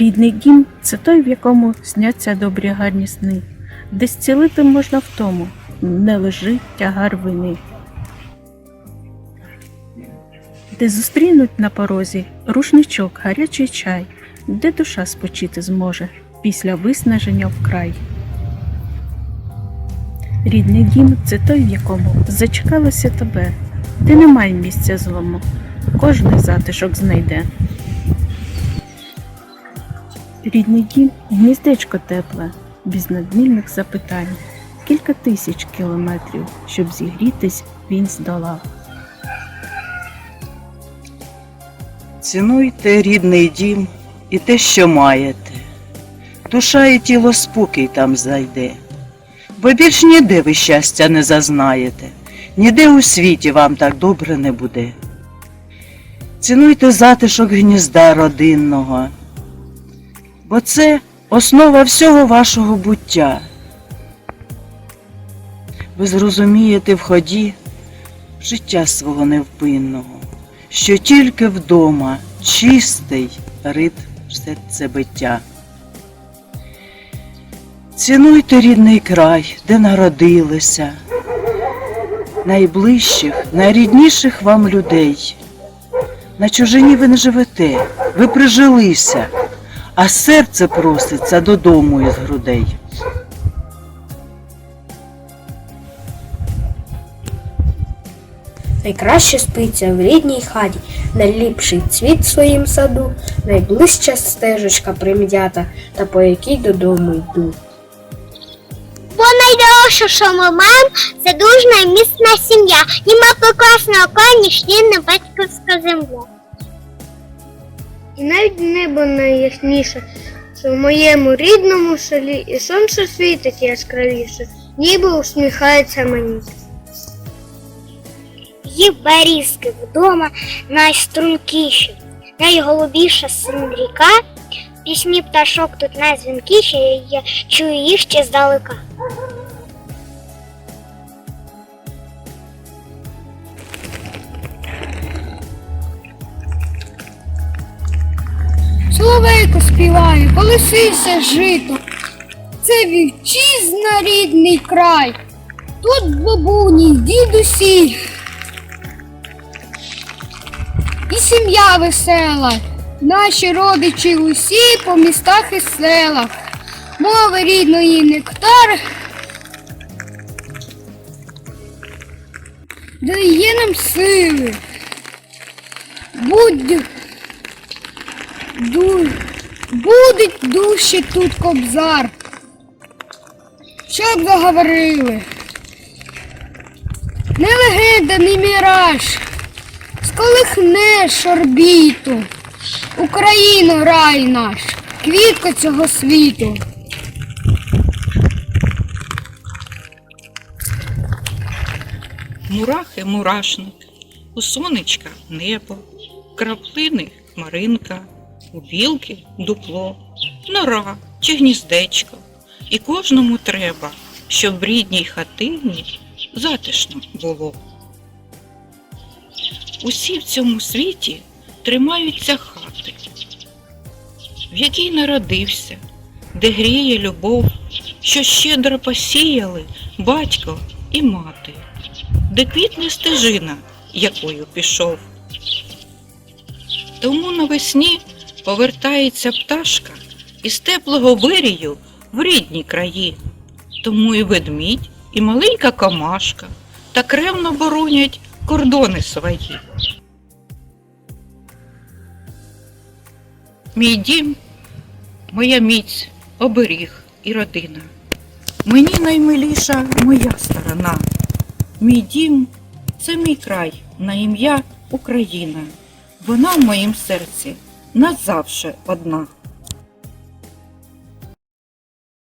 Рідний дім це той, в якому сняться добрі гарні сни, де зцілити можна в тому, не лежить тягар вини. Де зустрінуть на порозі рушничок, гарячий чай, де душа спочити зможе після виснаження вкрай. Рідний дім це той, в якому зачекалося тебе, де немає місця злому, кожний затишок знайде. Рідний дім гніздечко тепле, без надмірних запитань. Кілька тисяч кілометрів, щоб зігрітись, він здолав. Цінуйте рідний дім і те, що маєте. Душа і тіло спокій там знайде, бо більш ніде ви щастя не зазнаєте, ніде у світі вам так добре не буде. Цінуйте затишок гнізда родинного, бо це основа всього вашого буття. Ви зрозумієте в ході життя свого невпинного що тільки вдома чистий ритм серцебиття. Цінуйте рідний край, де народилися, найближчих, найрідніших вам людей. На чужині ви не живете, ви прижилися, а серце проситься додому із грудей. Найкраще спиться в рідній хаті, найліпший цвіт в своїм саду, найближча стежечка прим'ята, та по якій додому йду. Бо найдорожче, що ми маємо, це дружна і міцна сім'я. Нема прекрасного краю, ніж рідна батьківська земля. І навіть небо найясніше, що в моєму рідному селі і сонце світить яскравіше, ніби усміхається мені. Її берізки вдома найстрункіші, найголубіша син ріка. Пісні пташок тут найзвінкіші, я чую їх ще здалека. Соловейко співає, колесися жито. Це вівчизна рідний край. Тут бабуні, дідусі. І сім'я весела. Наші родичі усі по містах і селах. Мови рідної нектар. Дає нам сили. Будь Ду... Будуть дужче тут кобзар. Щоб заговорили. Не легенда, не міраж. Сколихнеш орбіту. Україно, рай наш, квітка цього світу. Мурахи мурашник, у сонечка небо, краплини хмаринка, у білки дупло, нора чи гніздечко. І кожному треба, щоб рідній хатині затишно було. Усі в цьому світі тримаються хати, в якій народився, де гріє любов, що щедро посіяли батько і мати де квітне стежина, якою пішов. Тому навесні повертається пташка із теплого вирію в рідні краї. Тому і ведмідь, і маленька комашка так ревно боронять кордони свої. Мій дім, моя міць, оберіг і родина. Мені наймиліша моя сторона. Мій дім це мій край на ім'я Україна. Вона в моїм серці назавше одна.